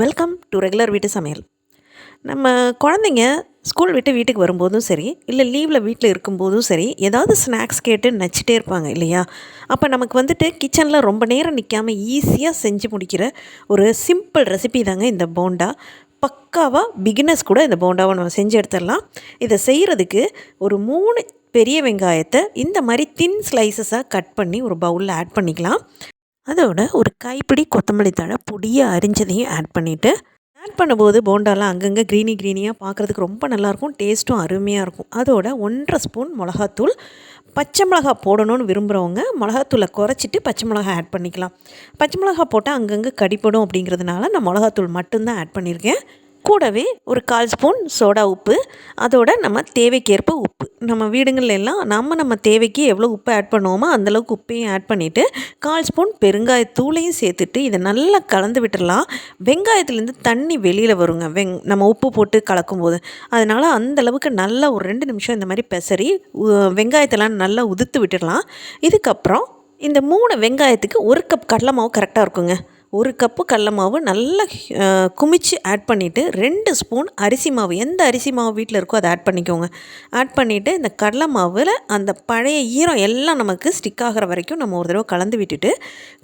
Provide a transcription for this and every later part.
Welcome to regular வீட்டு சமையல். நம்ம குழந்தைங்க ஸ்கூல் விட்டு வீட்டுக்கு வரும்போதும் சரி இல்லை லீவில் வீட்டில் இருக்கும்போதும் சரி ஏதாவது ஸ்நாக்ஸ் கேட்டு நச்சிட்டே இருப்பாங்க இல்லையா? அப்போ நமக்கு வந்துட்டு கிச்சனில் ரொம்ப நேரம் நிற்காமல் ஈஸியாக செஞ்சு முடிக்கிற ஒரு சிம்பிள் ரெசிபி தாங்க இந்த போண்டா. பக்காவாக பிகினர்ஸ் கூட இந்த போண்டாவை நம்ம செஞ்சு எடுத்துடலாம். இதை செய்கிறதுக்கு ஒரு மூணு பெரிய வெங்காயத்தை இந்த மாதிரி தின் ஸ்லைசஸாக கட் பண்ணி ஒரு பவுலில் ஆட் பண்ணிக்கலாம். அதோட ஒரு கைப்பிடி கொத்தமல்லி தழை பொடியாக அரிஞ்சதையும் ஆட் பண்ணிவிட்டு ஆட் பண்ணும்போது போண்டாலாம் அங்கங்கே க்ரீனி க்ரீனியாக பார்க்குறதுக்கு ரொம்ப நல்லாயிருக்கும் டேஸ்ட்டும் அருமையாக இருக்கும். அதோட ஒன்றரை ஸ்பூன் மிளகாத்தூள் பச்சை மிளகா போடணும்னு விரும்புகிறவங்க மிளகாத்தூளை குறைச்சிட்டு பச்சை மிளகா ஆட் பண்ணிக்கலாம். பச்சை மிளகா போட்டால் அங்கங்கே கடிப்படும் அப்படிங்கிறதுனால நான் மிளகாத்தூள் மட்டும்தான் ஆட் பண்ணியிருக்கேன். கூடவே ஒரு கால் ஸ்பூன் சோடா உப்பு. அதோட நம்ம தேவைக்கேற்ப உப்பு. நம்ம வீடுங்களில் எல்லாம் நம்ம நம்ம தேவைக்கு எவ்வளோ உப்பு ஆட் பண்ணுவோமோ அந்தளவுக்கு உப்பையும் ஆட் பண்ணிவிட்டு கால் ஸ்பூன் பெருங்காயத்தூளையும் சேர்த்துட்டு இதை நல்லா கலந்து விட்டுடலாம் வெங்காயத்துலேருந்து தண்ணி வெளியில் வருங்க. வெங் நம்ம உப்பு போட்டு கலக்கும்போது. அதனால் அந்தளவுக்கு நல்லா ஒரு ரெண்டு நிமிஷம் இந்த மாதிரி பெசரி வெங்காயத்தெல்லாம் நல்லா உதுத்து விட்டுடலாம் இதுக்கப்புறம் இந்த மூணு வெங்காயத்துக்கு ஒரு கப் கடலை மாவு கரெக்டாக இருக்குங்க. ஒரு கப்பு கடல மாவு நல்லா குமிச்சு ஆட் பண்ணிவிட்டு ரெண்டு ஸ்பூன் அரிசி மாவு. எந்த அரிசி மாவு வீட்டில் இருக்கோ அதை ஆட் பண்ணிக்கோங்க. ஆட் பண்ணிவிட்டு இந்த கடலை மாவில் அந்த பழைய ஈரம் எல்லாம் நமக்கு ஸ்டிக் ஆகிற வரைக்கும் நம்ம ஒரு தடவை கலந்து விட்டுட்டு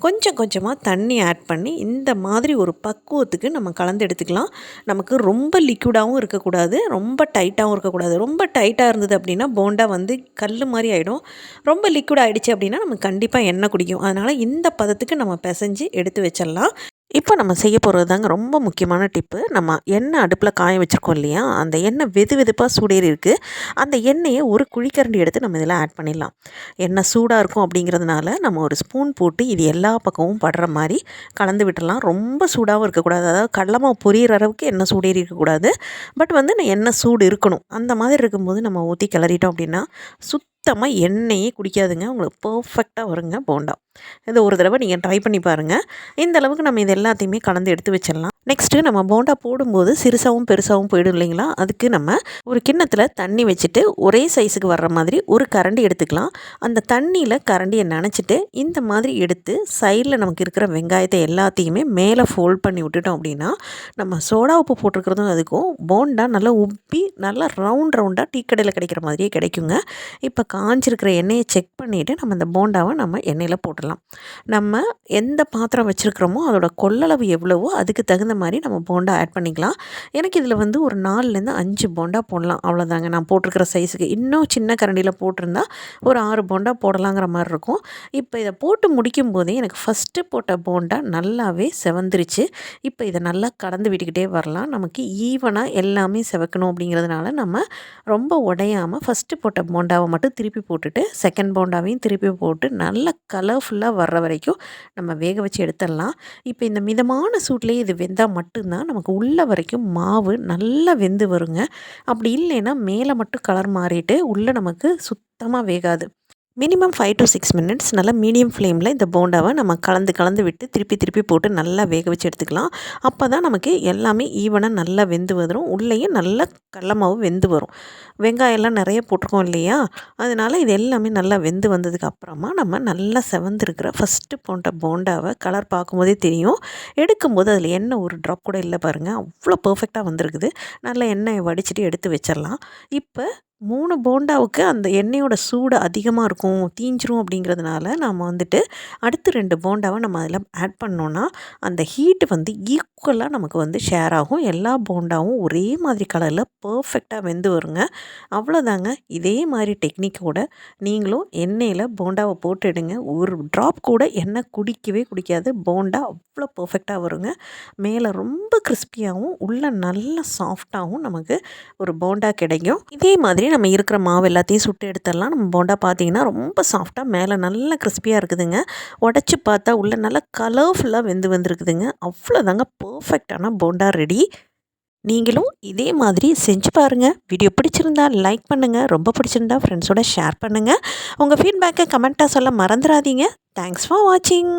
கொஞ்சம் கொஞ்சமாக தண்ணி ஆட் பண்ணி இந்த மாதிரி ஒரு பக்குவத்துக்கு நம்ம கலந்து எடுத்துக்கலாம். நமக்கு ரொம்ப லிக்விடாகவும் இருக்கக்கூடாது ரொம்ப டைட்டாகவும் இருக்கக்கூடாது. ரொம்ப டைட்டாக இருந்தது அப்படின்னா போண்டா வந்து கல் மாதிரி ஆகிடும் ரொம்ப லிக்விட் ஆகிடுச்சு அப்படின்னா நமக்கு கண்டிப்பாக எண்ணெய் குடிக்கும். அதனால் இந்த பதத்துக்கு நம்ம பிசைஞ்சு எடுத்து வச்சிடலாம். பண்ணிடலாம் இப்போ நம்ம செய்ய போகிறது தாங்க ரொம்ப முக்கியமான டிப்பு நம்ம எண்ணெய் அடுப்பில் காய வச்சுருக்கோம் இல்லையா? அந்த எண்ணெய் வெது வெதுப்பாக சூடேறி இருக்குது அந்த எண்ணெயை ஒரு குழிக்கரண்டி எடுத்து நம்ம இதில் ஆட் பண்ணிடலாம். எண்ணெய் சூடாக இருக்கும் அப்படிங்கிறதுனால நம்ம ஒரு ஸ்பூன் போட்டு இது எல்லா பக்கமும் படுற மாதிரி கலந்து விட்டுடலாம். ரொம்ப சூடாகவும் இருக்கக்கூடாது. அதாவது கடலமாக பொரியிற அளவுக்கு எண்ணெய் சூடேறி இருக்கக்கூடாது. பட் வந்து எண்ணெய் சூடு இருக்கணும். அந்த மாதிரி இருக்கும்போது நம்ம ஊற்றி கிளறிட்டோம் அப்படின்னா சுத் சுத்தமாக எண்ணெயே குடிக்காதுங்க. உங்களுக்கு பர்ஃபெக்டாக வருங்க போண்டா. இதை ஒரு தடவை நீங்கள் ட்ரை பண்ணி பாருங்கள் இந்த அளவுக்கு நம்ம இது எல்லாத்தையுமே கலந்து எடுத்து வச்சிடலாம். நெக்ஸ்ட்டு நம்ம போண்டா போடும்போது சிறுசாகவும் பெருசாகவும் போயிடும் இல்லைங்களா? அதுக்கு நம்ம ஒரு கிண்ணத்தில் தண்ணி வச்சுட்டு ஒரே சைஸுக்கு வர்ற மாதிரி ஒரு கரண்டி எடுத்துக்கலாம். அந்த தண்ணியில் கரண்டியை நினச்சிட்டு இந்த மாதிரி எடுத்து சைடில் நமக்கு இருக்கிற வெங்காயத்தை எல்லாத்தையுமே மேலே ஃபோல்ட் பண்ணி விட்டுட்டோம் அப்படின்னா நம்ம சோடா உப்பு போட்டிருக்கிறதும் அதுக்கும் போண்டா நல்லா உப்பி நல்லா ரவுண்ட் ரவுண்டாக டீ கடையில் கிடைக்கிற மாதிரியே கிடைக்குங்க. இப்போ காஞ்சிருக்கிற எண்ணெயை செக் பண்ணிவிட்டு நம்ம இந்த போண்டாவை நம்ம எண்ணெயில் போட்டுடலாம். நம்ம எந்த பாத்திரம் வச்சுருக்கிறோமோ அதோட கொள்ளளவு எவ்வளவோ அதுக்கு தகுந்த மாதிரி நம்ம போண்டா ஆட் பண்ணிக்கலாம். எனக்கு இதில் வந்து ஒரு நாலுலேருந்து அஞ்சு போண்டா போடலாம். அவ்வளோதாங்க நான் போட்டிருக்கிற சைஸுக்கு இன்னும் சின்ன கரண்டியில் போட்டிருந்தா ஒரு ஆறு போண்டா போடலாங்கிற மாதிரி இருக்கும். இப்போ இதை போட்டு முடிக்கும் போதே எனக்கு ஃபஸ்ட்டு போட்ட போண்டா நல்லாவே செவந்துருச்சு. இப்போ இதை நல்லா கடந்து விட்டுக்கிட்டே வரலாம். நமக்கு ஈவனாக எல்லாமே செவக்கணும் அப்படிங்கிறதுனால நம்ம ரொம்ப உடையாமல் ஃபஸ்ட்டு போட்ட போண்டாவை மட்டும் திருப்பி போட்டுட்டு செகண்ட் போண்டாவையும் திருப்பி போட்டு நல்லா கலர்ஃபுல்லாக வர்ற வரைக்கும் நம்ம வேக வச்சு எடுத்துடலாம். இப்போ இந்த மிதமான சூட்லேயே இது வெந்தால் மட்டும்தான் நமக்கு உள்ள வரைக்கும் மாவு நல்லா வெந்து வருங்க. அப்படி இல்லைன்னா மேலே மட்டும் கலர் மாறிட்டு உள்ளே நமக்கு சுத்தமாக வேகாது. Minimum five to six minutes நல்லா மீடியம் ஃப்ளேமில் இந்த போண்டாவை நம்ம கலந்து கலந்து விட்டு திருப்பி திருப்பி போட்டு நல்லா வேக வச்சு எடுத்துக்கலாம். அப்போ தான் நமக்கு எல்லாமே ஈவனாக நல்லா வெந்து வரும். உள்ளேயும் நல்லா கடலமாவும் வெந்து வரும். வெங்காயம்லாம் நிறைய போட்டிருக்கோம் இல்லையா? அதனால் இது எல்லாமே நல்லா வெந்து வந்ததுக்கு அப்புறமா நம்ம நல்லா செவந்துருக்கிற ஃபஸ்ட்டு போன்ற போண்டாவை கலர் பார்க்கும்போதே தெரியும். எடுக்கும்போது அதில் எண்ணெய் ஒரு ட்ராப் கூட இல்லை பாருங்கள் அவ்வளோ பர்ஃபெக்டாக வந்திருக்குது. நல்லா எண்ணெயை வடிச்சிட்டு எடுத்து வச்சிடலாம். இப்போ மூணு போண்டாவுக்கு அந்த எண்ணெயோட சூடு அதிகமாக இருக்கும் தீஞ்சிரும் அப்படிங்கிறதுனால நம்ம வந்துட்டு அடுத்து ரெண்டு போண்டாவை நம்ம அதில் ஆட் பண்ணோன்னா அந்த ஹீட்டு வந்து ஈக்குவலாக நமக்கு வந்து ஷேர் ஆகும். எல்லா போண்டாவும் ஒரே மாதிரி கலரில் பர்ஃபெக்டாக வெந்து வருங்க. அவ்வளோதாங்க இதே மாதிரி டெக்னிக்கோட நீங்களும் எண்ணெயில் போண்டாவை போட்டுடுங்க ஒரு ட்ராப் கூட எண்ணெய் குடிக்கவே குடிக்காது. போண்டா அவ்வளோ பர்ஃபெக்டாக வருங்க. மேலே ரொம்ப கிறிஸ்பியாகவும் உள்ளே நல்லா சாஃப்டாகவும் நமக்கு ஒரு போண்டா கிடைக்கும். இதே மாதிரி மாதிரி நம்ம இருக்கிற மாவு எல்லாத்தையும் சுட்டு எடுத்துடலாம். நம்ம போண்டா பார்த்தீங்கன்னா ரொம்ப சாஃப்டாக மேலே நல்லா கிறிஸ்பியாக இருக்குதுங்க. உடச்சி பார்த்தா உள்ளே நல்லா கலர்ஃபுல்லாக வெந்து வந்துருக்குதுங்க. அவ்வளோதாங்க பர்ஃபெக்டான போண்டா ரெடி நீங்களும் இதே மாதிரி செஞ்சு பாருங்கள் வீடியோ பிடிச்சிருந்தா லைக் பண்ணுங்கள் ரொம்ப பிடிச்சிருந்தா ஃப்ரெண்ட்ஸோட ஷேர் பண்ணுங்கள் உங்கள் ஃபீட்பேக்கை கமெண்ட்டாக சொல்ல மறந்துடாதீங்க. தேங்க்ஸ் ஃபார் வாட்சிங்